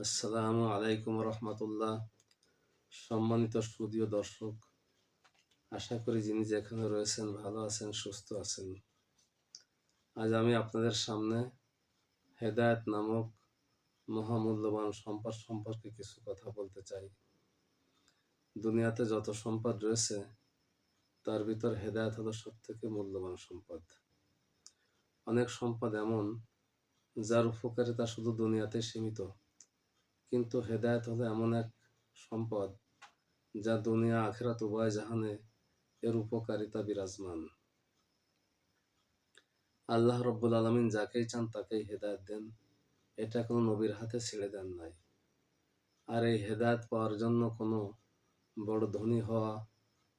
আসসালামু আলাইকুম রহমতুল্লাহ। সম্মানিত সুদীয় দর্শক, আশা করি যিনি যেখানে রয়েছেন ভালো আছেন, সুস্থ আছেন। আজ আমি আপনাদের সামনে হেদায়েত নামক মহামূল্যবান সম্পদ সম্পর্কে কিছু কথা বলতে চাই। দুনিয়াতে যত সম্পদ রয়েছে, তার ভিতর হেদায়েত হলো সব থেকে মূল্যবান সম্পদ। অনেক সম্পদ এমন যার উপকারিতা শুধু দুনিয়াতে সীমিত। কিন্তু হেদায়ত হলো এমন এক সম্পদ যা দুনিয়া, আখেরাত, উভয় জাহানে এর উপকারিতা বিরাজমান। আল্লাহ রব্বুল আলমিন যাকেই চান তাকেই হেদায়ত দেন। এটা কোনো নবীর হাতে ছেড়ে দেন নাই। আর এই হেদায়েত পাওয়ার জন্য কোনো বড় ধনী হওয়া,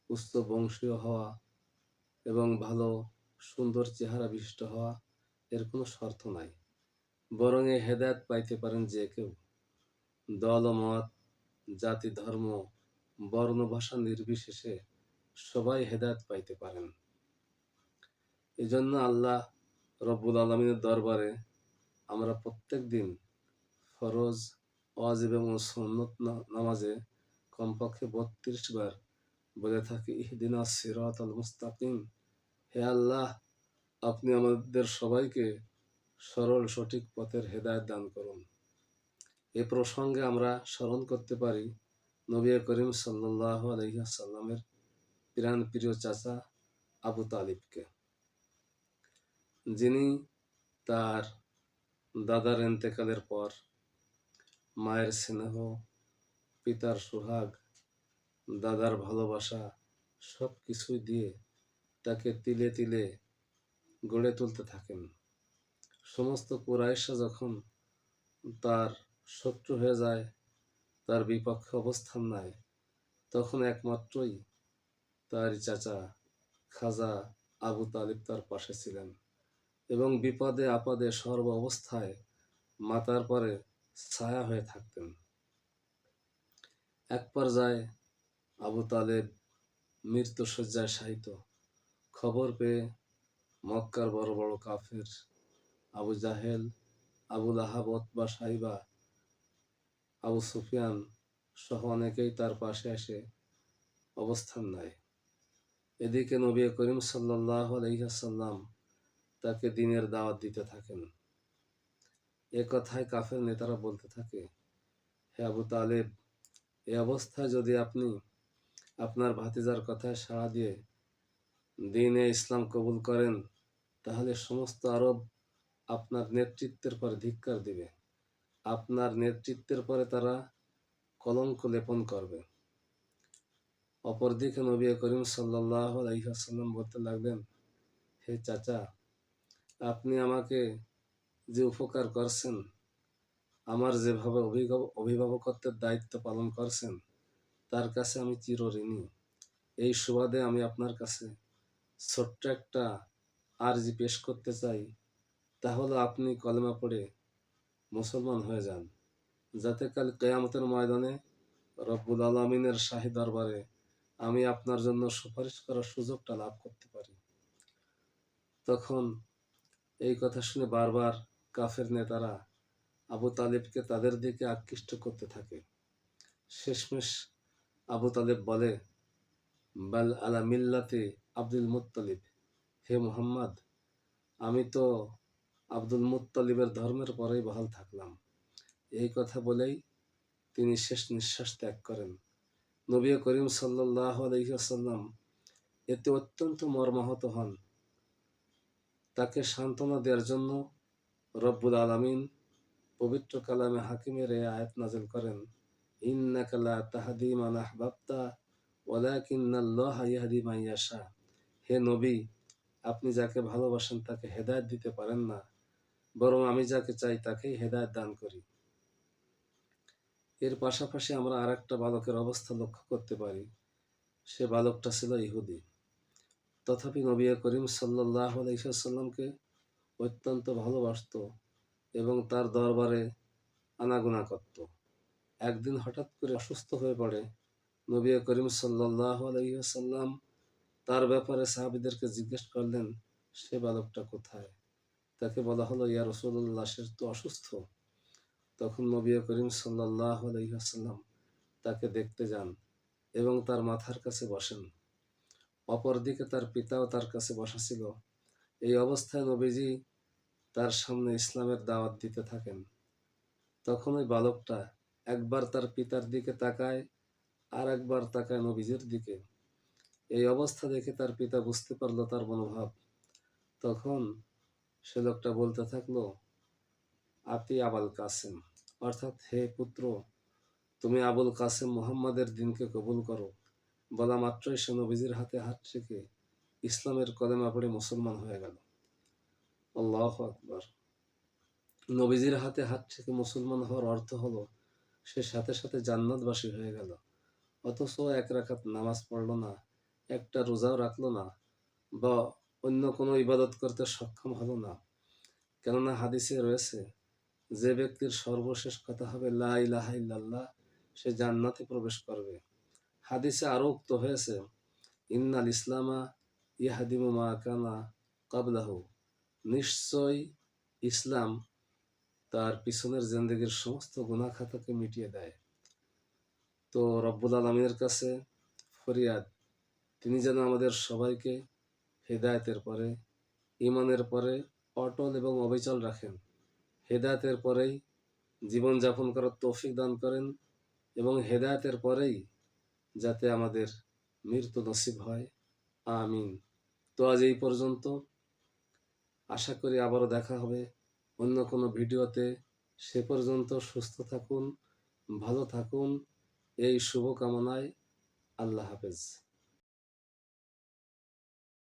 উচ্চ বংশীয় হওয়া এবং ভালো, সুন্দর চেহারা বিশিষ্ট হওয়া এর কোনো শর্ত নাই। বরং এই হেদায়ত পাইতে পারেন যে কেউ। দল, মত, জাতি, ধর্ম, বর্ণ, ভাষা নির্বিশেষে সবাই হেদায়ত পাইতে পারেন। এজন্য আল্লাহ রব্বুল আলমিনের দরবারে আমরা প্রত্যেক দিন ফরজ, ওয়াজিব এবং সন্নত নামাজে কমপক্ষে বত্রিশ বার বলে থাকি, ইহদিনা সিরাত আল মুস্তাকিম। হে আল্লাহ, আপনি আমাদের সবাইকে সরল সঠিক পথের হেদায়ত দান করুন। এ প্রসঙ্গে আমরা স্মরণ করতে পারি নবী করিম সাল্লাহ আলহিহাসাল্লামের প্রাণ প্রিয় চাচা আবু তালিবকে। যিনি তার দাদার এন্তেকালের পর মায়ের স্নেহ, পিতার সোহাগ, দাদার ভালোবাসা সব কিছুই দিয়ে তাকে তিলে তিলে গড়ে তুলতে থাকেন। সমস্ত কুরাইশা যখন তার শত্রু হয়ে যায়, তার বিপক্ষে অবস্থান নাই তখন একমাত্রই তার চাচা খাজা আবু তালিব তার পাশে ছিলেন এবং বিপদে আপদে সর্ব অবস্থায় মাতার পরে ছায়া হয়ে থাকতেন। এক পর্যায়ে আবু তালেব মৃত্যু শয্যায় শায়িত। খবর পেয়ে মক্কার বড় বড় কাফের আবু জাহেল আবুল আহাবত বা সাইবা আবু সুফিয়ান সহ অনেকেই তার পাশে এসে অবস্থান নেয়। এদিকে নবী করিম সাল্লাহ আলহিহাসাল্লাম তাকে দিনের দাওয়াত দিতে থাকেন। এ কথায় কাফের নেতারা বলতে থাকে, হে আবু তালেব, এ অবস্থায় যদি আপনি আপনার ভাতিজার কথায় সাড়া দিয়ে দিনে ইসলাম কবুল করেন, তাহলে সমস্ত আরব আপনার নেতৃত্বের পরে ধিক্কার দিবে। আপনার নেতৃত্বের পরে তারা কলঙ্ক লেপন করবে। অপরদিকে নবী করিম সাল্লাহ বলতে লাগলেন, হে চাচা, আপনি আমাকে যে উপকার করছেন, আমার যেভাবে অভিভাবক অভিভাবকত্বের দায়িত্ব পালন করছেন, তার কাছে আমি চিরঋণী এই সুবাদে আমি আপনার কাছে ছোট্ট একটা আর্জি পেশ করতে চাই। তাহলে আপনি কলেমা পড়ে মুসলমান হয়ে যান। যাতে কাল কেয়ামতের ময়দানে রব্বুল আলমিনের শাহী দরবারে আমি আপনার জন্য সুপারিশ করার সুযোগটা লাভ করতে পারি। তখন এই কথা শুনে বারবার কাফের নেতারা আবু তালেবকে তাদের দিকে আকৃষ্ট করতে থাকে। শেষমেশ আবু তালেব বলে, বাল আলা মিল্লাতে আব্দুল মুত্তালিব, হে মোহাম্মদ, আমি তো আব্দুল মুত্তালিবের ধর্মের পরেই বহাল থাকলাম। এই কথা বলেই তিনি শেষ নিঃশ্বাস ত্যাগ করেন। নবী করিম সাল্লাহ আলহিহাসাল্লাম এতে অত্যন্ত মর্মাহত হন। তাকে সান্ত্বনা দেওয়ার জন্য রব্বুল আলমিন পবিত্র কালামে হাকিমের এই আয়াত নাজেল করেন, ইন্নাকা লা তাহদি মান আহবাবতা ওয়ালাকিন্নাল্লাহ ইয়াহদি হে নবী, আপনি যাকে ভালোবাসেন তাকে হেদায়েত দিতে পারেন না। বরং আমি যাকে চাই তাকেই হেদায়ত দান করি। এর পাশাপাশি আমরা আর একটা বালকের অবস্থা লক্ষ্য করতে পারি। সে বালকটা ছিল ইহুদি। তথাপি নবী করিম সাল্লাহ আলাইসাল্লামকে অত্যন্ত ভালোবাসত এবং তার দরবারে আনাগোনা করত। একদিন হঠাৎ করে অসুস্থ হয়ে পড়ে। নবী করিম সাল্লাহ আলাইসাল্লাম তার ব্যাপারে সাহাবিদেরকে জিজ্ঞেস করলেন, সে বালকটা কোথায়? তাকে বলা হলো, ইয়া রসুল্লাহ সে তো অসুস্থ। তখন নবী করিম সাল্লাহ আলহিহাসাল্লাম তাকে দেখতে যান এবং তার মাথার কাছে বসেন। অপরদিকে তার পিতাও তার কাছে বসা ছিল। এই অবস্থায় নবীজি তার সামনে ইসলামের দাওয়াত দিতে থাকেন। তখন ওই বালকটা একবার তার পিতার দিকে তাকায় আর একবার তাকায় নবীজির দিকে। এই অবস্থা দেখে তার পিতা বুঝতে পারল তার মনোভাব। তখন সে লোকটা বলতে থাকল, আতি আবাল কাসেম। অর্থাৎ, হে পুত্র, তুমি আবুল কাসেম মোহাম্মদের দিনকে কবুল করো। বলা মাত্রই সে নবীজির হাতে হাত রেখে ইসলামের কলেমা পড়ে মুসলমান হয়ে গেল। আল্লাহ আকবার। নবীজির হাতে হাত থেকে মুসলমান হওয়ার অর্থ হলো, সে সাথে সাথে জান্নাতবাসী হয়ে গেল। অথচ এক রাখাত নামাজ পড়ল না, একটা রোজাও রাখল না, বা অন্য কোনো ইবাদত করতে সক্ষম হলো না। কেননা হাদিসে রয়েছে, যে ব্যক্তির সর্বশেষ কথা হবে, লা ইলাহা ইল্লাল্লাহ সে জান্নাতে প্রবেশ করবে। হাদিসে আরও উক্ত হয়েছে, ইন্নাল ইসলামা ইহাদিমু মা কানা কাবলাহু নিশ্চয় ইসলাম তার পিছনের জিন্দগির সমস্ত গুনাহ খাতাকে মিটিয়ে দেয়। তো রব্বুল আলমীর কাছে ফরিয়াদ, তিনি যেন আমাদের সবাইকে হেদায়তের পরে ইমানের পরে অটল এবং অবিচল রাখেন। হেদায়তের পরেই জীবনযাপন করার তৌফিক দান করেন এবং হেদায়তের পরেই যাতে আমাদের মৃত্যু নসিব হয়। আমিন। তো আজ এই পর্যন্ত। আশা করি আবারও দেখা হবে অন্য কোনো ভিডিওতে। সে পর্যন্ত সুস্থ থাকুন, ভালো থাকুন। এই শুভকামনায় আল্লাহ হাফেজ।